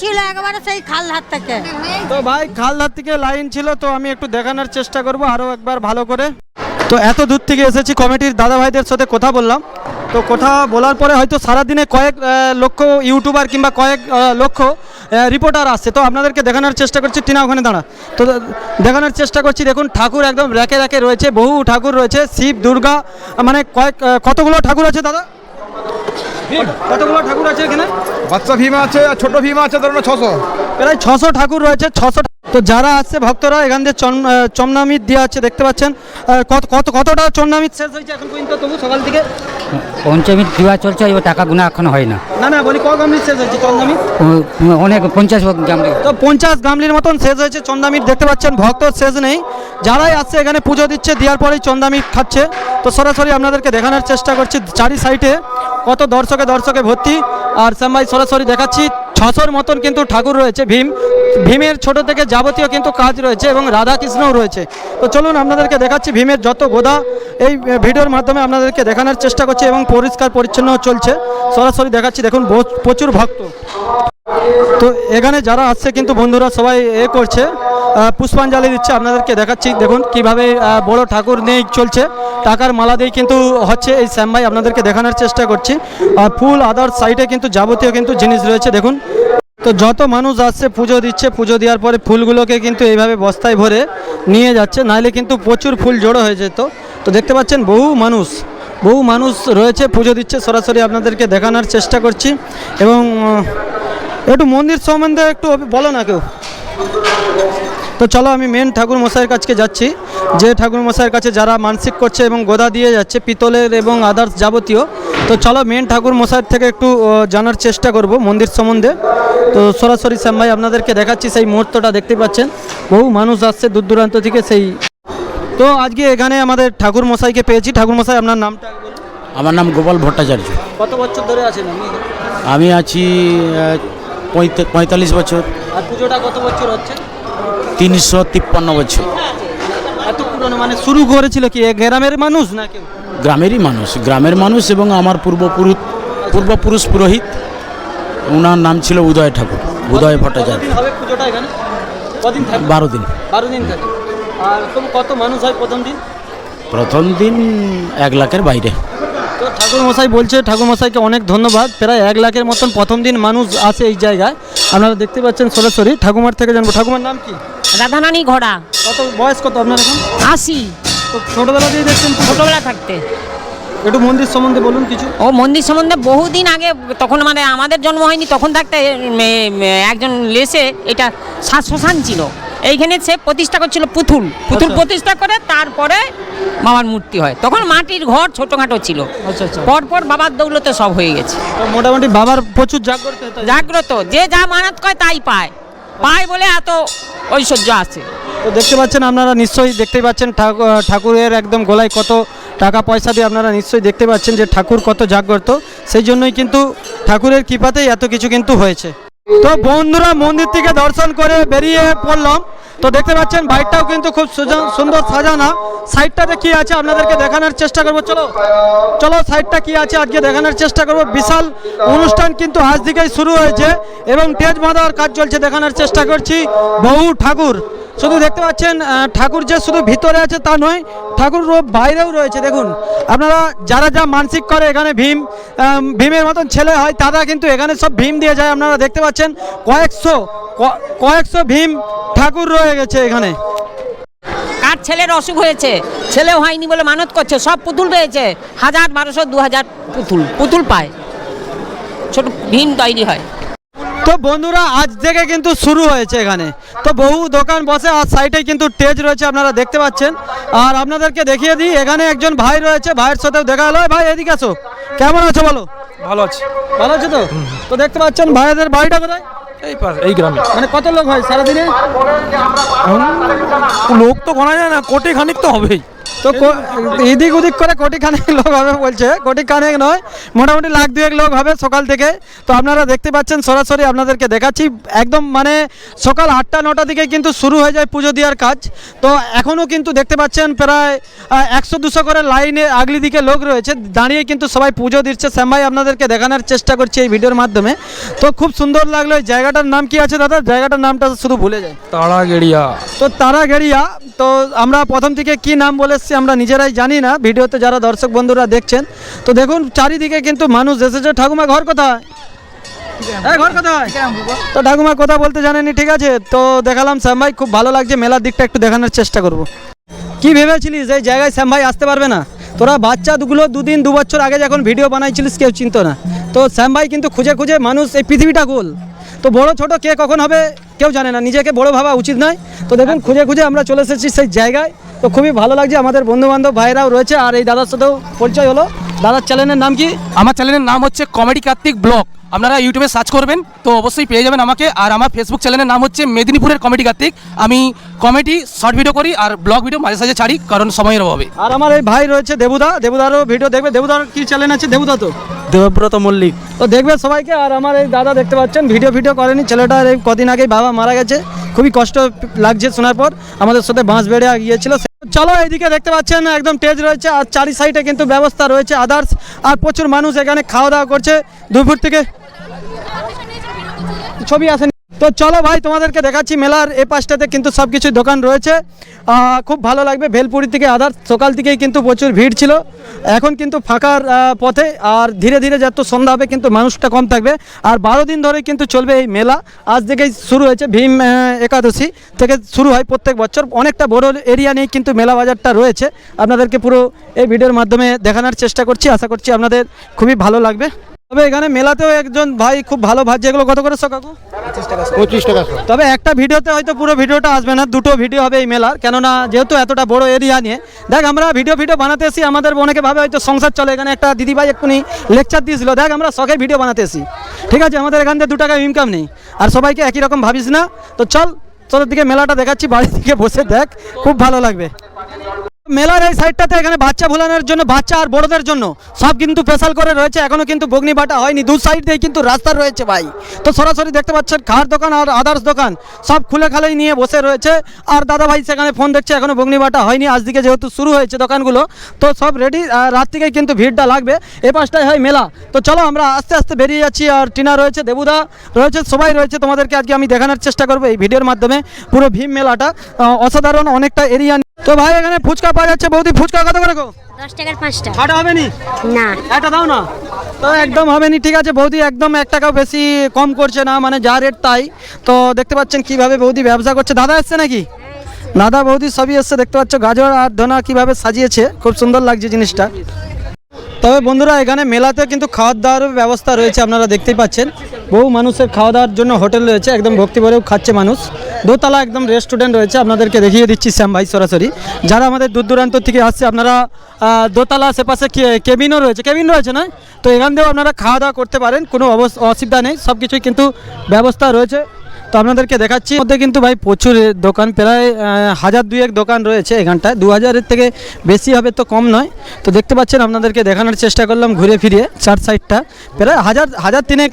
ছিল একবারে সেই খালহাট থেকে। তো ভাই খালদার থেকে লাইন ছিল, তো আমি একটু দেখানোর চেষ্টা করব আরও একবার ভালো করে। তো এত দূর থেকে এসেছি, কমিটির দাদা ভাইদের সাথে কথা বললাম। তো কথা বলার পরে হয়তো সারাদিনে কয়েক লক্ষ ইউটিউবার কিংবা কয়েক লক্ষ রিপোর্টার আসছে। তো আপনাদেরকে দেখানোর চেষ্টা করছি, টিনা ওখানে দাঁড়া। তো দেখানোর চেষ্টা করছি, দেখুন, ঠাকুর একদম র্যাকে র্যাকে রয়েছে, বহু ঠাকুর রয়েছে, শিব, দুর্গা মানে কয়েক কতগুলো ঠাকুর আছে দাদা? কতগুলো ঠাকুর আছে এখানে? বাচ্চা ভীমা আছে আর ছোট ভীমা আছে ধরুন ছশো। প্রায় ছশো ঠাকুর রয়েছে ছশো তো যারা আসছে ভক্তরা এখান দিয়ে চমনামিত দেওয়া আছে দেখতে পাচ্ছেন। কত কত কতটা চমনামিত শেষ হয়েছে এখন পর্যন্ত তবু সকাল থেকে? পঞ্চমীর দেওয়া চলছে এবার টাকা গুণা এখন হয় না। না না বলি ক গামলির শেষ হয়েছে চন্দামিত অনেক পঞ্চাশ গ্রামে তো পঞ্চাশ গামলির মতন শেষ হয়েছে চন্দামিত দেখতে পাচ্ছেন ভক্ত শেষ নেই। যারাই আসছে এখানে পুজো দিচ্ছে দেওয়ার পরেই চন্দামিত খাচ্ছে। তো সরাসরি আপনাদেরকে দেখানোর চেষ্টা করছি চারি সাইডে কত দর্শকে দর্শকে ভর্তি। আর শ্যামভাই সরাসরি দেখাচ্ছি ছশোর মতন কিন্তু ঠাকুর রয়েছে ভীম। ভীমের ছোট থেকে যাবতীয় কিন্তু কাজ রয়েছে এবং রাধা কৃষ্ণও রয়েছে। তো চলুন আপনাদেরকে দেখাচ্ছি ভীমের যত গোদা। এই ভিডিওর মাধ্যমে আপনাদেরকে দেখানোর চেষ্টা করছি এবং পরিষ্কার পরিচ্ছন্ন চলছে। সরাসরি দেখাচ্ছি, দেখুন প্রচুর ভক্ত। তো এখানে যারা আসছে কিন্তু বন্ধুরা সবাই এ করছে। পুষ্পাঞ্জলি দিচ্ছে, আপনাদেরকে দেখাচ্ছি, দেখুন, কীভাবে বড় ঠাকুর নেই চলছে। টাকার মালা দিয়ে কিন্তু হচ্ছে এই শ্যাম ভাই আপনাদেরকে দেখানোর চেষ্টা করছি। আর ফুল, আদার, সাইডে কিন্তু যাবতীয় কিন্তু জিনিস রয়েছে, দেখুন। তো যত মানুষ আসছে, পুজো দিচ্ছে, পুজো দেওয়ার পরে ফুলগুলোকে কিন্তু এইভাবে বস্তায় ভরে নিয়ে যাচ্ছে। নাহলে কিন্তু প্রচুর ফুল জড়ো হয়ে যেত। তো দেখতে পাচ্ছেন, বহু মানুষ বহু মানুষ রয়েছে, পুজো দিচ্ছে। সরাসরি আপনাদেরকে দেখানোর চেষ্টা করছি। এবং একটু মন্দির সম্বন্ধে একটু বলো না কেউ? তো চলো, আমি মেন ঠাকুর মশাইয়ের কাছে যাচ্ছি। যে ঠাকুর মশাইয়ের কাছে যারা মানসিক করছে এবং গোদা দিয়ে যাচ্ছে, পিতলের এবং আদার্স যাবতীয়, তো চলো মেন ঠাকুর মশাইয়ের থেকে একটু জানার চেষ্টা করব মন্দির সম্বন্ধে। তো সরাসরি শ্যাম ভাই আপনাদেরকে দেখাচ্ছি সেই মুহূর্তটা দেখতে পাচ্ছেন? বহু মানুষ আসছে দূর দূরান্ত থেকে সেই। তো আজকে এখানে আমাদের ঠাকুর মশাইকে পেয়েছি। ঠাকুর মশাই আপনার নামটা আমার নাম গোপাল ভট্টাচার্য। কত বছর ধরে আছেন আপনি? আমি আছি পঁয়তাল্লিশ বছর। আর পুজোটা কত বছর হচ্ছে? তিনশো তিপ্পান্ন বছর। এত পুরনো মানে শুরু করেছিল কি? গ্রামের মানুষ না কেউ? গ্রামেরই মানুষ। গ্রামের মানুষ এবং আমার পূর্বপুরুষ পূর্বপুরুষ পুরোহিত। ওনার নাম ছিল উদয় ঠাকুর উদয় ভট্টাচার্য। বারো দিন। বারো দিন থাকে। আর কত মানুষ হয় প্রথম দিন? প্রথম দিন এক লাখের বাইরে। তো ঠাকুর মশাই বলছে ঠাকুর মশাইকে অনেক ধন্যবাদ। প্রায় এক লাখের মতন প্রথম দিন মানুষ আসে এই জায়গায়। আপনারা দেখতে পাচ্ছেন সরাসরি ঠাকুমার থেকে জানব। ঠাকুমার নাম কি? রাধানানি ঘোড়া। কত বয়স কত আপনার এখন? তো ছোটবেলা দিয়ে দেখছেন? ছোটবেলা থাকতে। একটু মন্দির সম্বন্ধে বলুন কিছু। ও মন্দির সম্বন্ধে বহুদিন আগে তখন মানে আমাদের জন্ম হয়নি তখন থাকতে একজন লেসে এটা শ্মশান ছিল। এইখানে সে প্রতিষ্ঠা করছিল পুতুল। পুতুল আচ্ছা। প্রতিষ্ঠা করে তারপরে বাবার মূর্তি হয়। তখন মাটির ঘর ছোটোখাটো ছিল। আচ্ছা আচ্ছা। পরপর বাবার দৌলতে সব হয়ে গেছে। মোটামুটি বাবার প্রচুর জাগ্রত জাগ্রত। যে যা মানত করে তাই পায়। পায় বলে এত ঐশ্বর্য আছে। তো দেখতে পাচ্ছেন আপনারা নিশ্চয়ই দেখতে পাচ্ছেন ঠাক- ঠাকুরের একদম গলায় কত টাকা পয়সা দিয়ে আপনারা নিশ্চয়ই দেখতে পাচ্ছেন যে ঠাকুর কত জাগ্রত। সেই জন্যই কিন্তু ঠাকুরের কৃপাতেই এত কিছু কিন্তু হয়েছে। তো বন্ধুরা, মন্দির থেকে দর্শন করে বেরিয়ে পড়লাম। তো দেখতে পাচ্ছেন, বাইকটাও কিন্তু খুব সুন্দর সাজানো। সাইডটাতে কি আছে আপনাদেরকে দেখানোর চেষ্টা করব। চলো চলো, সাইডটা কি আছে আজকে দেখানোর চেষ্টা করব। বিশাল অনুষ্ঠান কিন্তু আজ থেকেই শুরু হয়েছে এবং তেজ বাঁধার কাজ চলছে দেখানোর চেষ্টা করছি। বহু ঠাকুর শুধু দেখতে পাচ্ছেন ঠাকুর যে শুধু ভিতরে আছে তা নয়, ঠাকুর বাইরেও রয়েছে। দেখুন, আপনারা যারা যা মানসিক করে এখানে ভীম ভীমের মতন ছেলে হয়, তারা কিন্তু এখানে সব ভীম দিয়ে যায়। আপনারা দেখতে পাচ্ছেন, কয়েকশো কয়েকশো ভীম ঠাকুর রয়ে গেছে এখানে। কার ছেলের অসুখ হয়েছে? ছেলে হয়নি বলে মানত করছে, সব পুতুল পেয়েছে। হাজার বারোশো দু হাজার পুতুল পুতুল পায়। ছোট ভীম তৈরি হয়। তো বন্ধুরা আজ থেকে কিন্তু শুরু হয়েছে এখানে। তো বহু দোকান বসে আর সাইডে কিন্তু টেজ রয়েছে আপনারা দেখতে পাচ্ছেন। আর আপনাদেরকে দেখিয়ে দিই এখানে একজন ভাই রয়েছে ভাইয়ের সাথেও দেখা হলো। ভাই এদিকে আসো। কেমন আছো বলো? ভালো আছে। ভালো আছো তো? তো দেখতে পাচ্ছেন ভাইদের বাড়িটা কোথায়? এই পাশ এই গ্রামে। মানে কত লোক হয় সারাদিনে? লোক তো গোনা যায় না কোটি খানিক তো হবেই। তো এদিক ওদিক করে কোটি খানেক লোক হবে বলছে। কোটি খানেক নয় মোটামুটি লাখ দুয়েক লোক হবে সকাল থেকে। তো আপনারা দেখতে পাচ্ছেন সরাসরি আপনাদেরকে দেখাচ্ছি। একদম মানে সকাল আটটা নটা দিকে কিন্তু শুরু হয়ে যায় পুজো দেওয়ার কাজ। তো এখনও কিন্তু দেখতে পাচ্ছেন প্রায় একশো দুশো করে লাইনে আগলি দিকে লোক রয়েছে। দাঁড়িয়ে কিন্তু সবাই পুজো দিচ্ছে। শ্যামভাই আপনাদেরকে দেখানোর চেষ্টা করছি এই ভিডিওর মাধ্যমে। তো খুব সুন্দর লাগল। এই জায়গাটার নাম কি আছে দাদা? জায়গাটার নামটা শুধু ভুলে যায় তাড়া গেড়িয়া তো তারাগেড়িয়া তো আমরা প্রথম থেকে কি নাম বলে এসছি? আমরা নিজেরাই জানি না, ভিডিওতে যারা দর্শক বন্ধুরা দেখছেন। তো দেখুন, চারিদিকে কিন্তু মানুষ এসেছে। ঠাকুমা, ঘর কোথায়? তো ঠাকুমা, কথা বলতে জানেনি ঠিক আছে? তো দেখালাম খুব ভালো লাগছে। মেলার দিকটা একটু দেখানোর চেষ্টা করব। কি ভেবেছিলিস? এই জায়গায় শ্যাম ভাই আসতে পারবে না। তোরা বাচ্চাগুলো দুদিন, দু বছর আগে যখন ভিডিও বানাইছিলিস, কেউ চিনতো না। তো শ্যাম ভাই কিন্তু খুঁজে খুঁজে মানুষ এই পৃথিবীটা গোল। তো বড় ছোট কে কখন হবে? কেউ জানে না নিজেকে বড় ভাবা উচিত নয়। তো দেখুন খুঁজে খুঁজে আমরা চলে এসেছি সেই জায়গায়। তো খুবই ভালো লাগছে আমাদের বন্ধু বান্ধব ভাইরাও রয়েছে আর এই দাদার সাথেও পরিচয় হলো। দাদার চ্যানেলের নাম কি? আমার চ্যানেলের নাম হচ্ছে কমেডি কার্তিক ব্লগ আপনারা ইউটিউবে সার্চ করবেন তো অবশ্যই পেয়ে যাবেন আমাকে। আর আমার ফেসবুক চ্যানেলের নাম হচ্ছে মেদিনীপুরের কমেডি কার্তিক আমি কমেডি শর্ট ভিডিও করি আর ব্লগ ভিডিও মাঝে সাঝে ছাড়ি কারণ সময়ের অভাবে। আর আমার এই ভাই রয়েছে দেবুদা। দেবুদারও ভিডিও দেখবে। দেবুদার কি চ্যানেল আছে? দেবুদা তো। দেবব্রত মল্লিক। তো দেখবে সবাইকে, আর আমার এই দাদা দেখতে পাচ্ছেন, ভিডিও ভিডিও করেনি ছেলেটার এই কদিন আগে বাবা মারা গেছে। খুবই কষ্ট লাগছে শোনার পর, আমাদের সাথে বাঁশ বেড়ে গিয়েছিল। চলো এইদিকে দেখতে পাচ্ছেন, একদম তেজ রয়েছে, আর চারি সাইডে কিন্তু ব্যবস্থা রয়েছে আদার্স আর প্রচুর মানুষ এখানে খাওয়া দাওয়া করছে। দুপুর থেকে ছবি আসেনি। তো চলো ভাই, তোমাদেরকে দেখাচ্ছি মেলার এ পাশটাতে কিন্তু সব কিছু দোকান রয়েছে। খুব ভালো লাগবে, ভেলপুরি থেকে আদার, সকাল থেকেই কিন্তু প্রচুর ভিড় ছিল। এখন কিন্তু ফাঁকার পথে, আর ধীরে ধীরে যত সন্ধ্যা হবে কিন্তু মানুষটা কম থাকবে। আর বারো দিন ধরে কিন্তু চলবে এই মেলা। আজ থেকেই শুরু হয়েছে ভীম একাদশী থেকে শুরু হয় প্রত্যেক বছর। অনেকটা বড় এরিয়া নিয়ে কিন্তু মেলা বাজারটা রয়েছে। আপনাদেরকে পুরো এই ভিডিওর মাধ্যমে দেখানোর চেষ্টা করছি। আশা করছি আপনাদের খুবই ভালো লাগবে। তবে এখানে মেলাতেও একজন ভাই খুব ভালো ভাজছে এগুলো কত করে কাকু? পঁচিশ টাকা তবে একটা ভিডিওতে হয়তো পুরো ভিডিওটা আসবে না দুটো ভিডিও হবে এই মেলার কেননা যেহেতু এতটা বড় এরিয়া নিয়ে। দেখ আমরা ভিডিও ভিডিও বানাতে এসি আমাদের অনেকে ভাবে হয়তো সংসার চলে এখানে একটা দিদিভাই এক্ষুনি লেকচার দিয়েছিল। দেখ আমরা শখে ভিডিও বানাতে এসি ঠিক আছে আমাদের এখান থেকে দু টাকা ইনকাম নেই। আর সবাইকে একই রকম ভাবিস না। তো চল তোদের দিকে মেলাটা দেখাচ্ছি বাড়ি থেকে বসে দেখ খুব ভালো লাগবে। মেলার এই সাইডটাতে এখানে বাচ্চা ভোলানোর জন্য, বাচ্চা আর বড়দের জন্য সব কিন্তু স্পেশাল করে রয়েছে। এখনও কিন্তু বগনি বাটা হয়নি। দু সাইড দিয়ে কিন্তু রাস্তা রয়েছে ভাই। তো সরাসরি দেখতে পাচ্ছেন খাওয়ার দোকান আর আদার্স দোকান। সব খুলে খালেই নিয়ে বসে রয়েছে। আর দাদা ভাই সেখানে ফোন দেখছে, এখনও বগনি বাটা হয়নি। আজ দিকে যেহেতু শুরু হয়েছে দোকানগুলো, তো সব রেডি রাত থেকেই কিন্তু ভিড়টা লাগবে। এ পাশটায় হয় মেলা। তো চলো আমরা আস্তে আস্তে বেরিয়ে যাচ্ছি। আর টিনা রয়েছে, দেবুদা রয়েছে, সবাই রয়েছে। তোমাদেরকে আজকে আমি দেখানোর চেষ্টা করব এই ভিডিওর মাধ্যমে। পুরো ভীম মেলাটা। অসাধারণ অনেকটা এরিয়া তো ভাই এখানে ফুচকা পাওয়া যাচ্ছে বৌদি ফুচকা কত করে গো? দশ টাকার পাঁচটা। ছাড়া হবে নি? না। একটা দাও না। তো একদম হবে নি ঠিক আছে বৌদি একদম এক টাকাও বেশি কম করছে না মানে যা রেট তাই। তো দেখতে পাচ্ছেন কীভাবে বৌদি ব্যবসা করছে। দাদা এসছে নাকি? দাদা বৌদি সবই এসছে দেখতে পাচ্ছ গাজর আর ধনা কীভাবে সাজিয়েছে খুব সুন্দর লাগছে জিনিসটা। তবে বন্ধুরা এখানে মেলাতে কিন্তু খাওয়ার দাওয়ার ব্যবস্থা রয়েছে আপনারা দেখতেই পাচ্ছেন। বহু মানুষের খাওয়া দাওয়ার জন্য হোটেল রয়েছে, একদম ভক্তি ভরেও খাচ্ছে মানুষ। দোতলা একদম রেস্টুরেন্ট রয়েছে, আপনাদেরকে দেখিয়ে দিচ্ছি, শ্যাম ভাই সরাসরি। যারা আমাদের দূর দূরান্ত থেকে আসছে, আপনারা দোতলা আশেপাশে কেবিনও রয়েছে, কেবিন রয়েছে না তো এখান দিয়েও আপনারা খাওয়া দাওয়া করতে পারেন, কোনো অসুবিধা নেই সব কিছুই কিন্তু ব্যবস্থা রয়েছে। তো আপনাদেরকে দেখাচ্ছি। মধ্যে কিন্তু ভাই প্রচুর দোকান, প্রায় হাজার দুয়েক দোকান রয়েছে এখানটায়। দু হাজারের থেকে বেশি হবে তো কম নয়। তো দেখতে পাচ্ছেন আপনাদেরকে দেখানোর চেষ্টা করলাম ঘুরে ফিরে চার সাইডটা। প্রায় হাজার হাজার তিনেক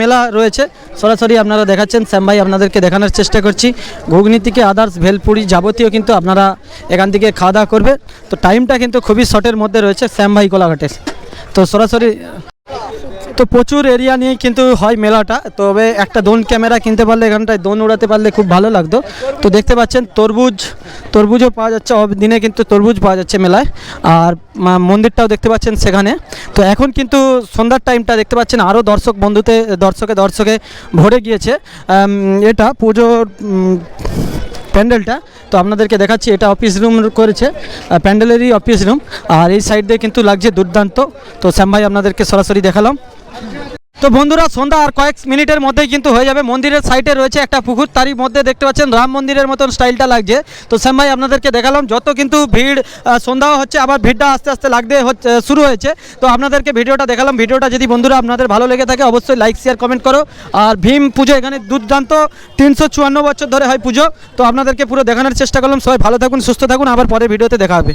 মেলা রয়েছে। সরাসরি আপনারা দেখাচ্ছেন। শ্যাম ভাই আপনাদেরকে দেখানোর চেষ্টা করছি। ঘুগনি থেকে আদার্স, ভেলপুরি যাবতীয় কিন্তু আপনারা এখান থেকে খাওয়া দাওয়া করবে। তো টাইমটা কিন্তু খুবই শর্টের মধ্যে রয়েছে শ্যাম ভাই কোলাঘাটের তো সরাসরি তো প্রচুর এরিয়া নিয়ে কিন্তু হয় মেলাটা। তবে একটা দোন ক্যামেরা কিনতে পারলে এখানটায় দোন উড়াতে পারলে খুব ভালো লাগতো। তো দেখতে পাচ্ছেন তরমুজ তরমুজও পাওয়া যাচ্ছে। দিনে কিন্তু তরমুজ পাওয়া যাচ্ছে মেলায়। আর মন্দিরটাও দেখতে পাচ্ছেন সেখানে। তো এখন কিন্তু সন্ধ্যার টাইমটা দেখতে পাচ্ছেন আরও দর্শক বন্ধুতে, দর্শকে দর্শকে ভরে গিয়েছে। এটা পুজোর প্যান্ডেলটা। তো আপনাদেরকে দেখাচ্ছি, এটা অফিস রুম করেছে। প্যান্ডেলেরই অফিস রুম আর এই সাইড দিয়ে কিন্তু লাগছে দুর্দান্ত। তো শ্যাম ভাই আপনাদেরকে সরাসরি দেখালাম। তো বন্ধুরা, সন্ধ্যা আর কয়েক মিনিটের মধ্যেই কিন্তু হয়ে যাবে। মন্দিরের সাইডে রয়েছে একটা পুকুর, তারই মধ্যে দেখতে পাচ্ছেন রাম মন্দিরের মতন স্টাইলটা লাগছে। তো শ্যাম ভাই, আপনাদেরকে দেখালাম, যত কিন্তু ভিড় সন্ধ্যাও হচ্ছে, আবার ভিড়টা আস্তে আস্তে লাগতে শুরু হয়েছে। তো আপনাদেরকে ভিডিওটা দেখালাম। ভিডিওটা যদি বন্ধুরা আপনাদের ভালো লেগে থাকে, অবশ্যই লাইক শেয়ার কমেন্ট করো। আর ভীম পুজো এখানে দুর্দান্ত, তিনশো চুয়ান্ন বছর ধরে হয় পুজো। তো আপনাদেরকে পুরো দেখানোর চেষ্টা করলাম। সবাই ভালো থাকুন, সুস্থ থাকুন। আবার পরে ভিডিওতে দেখা হবে।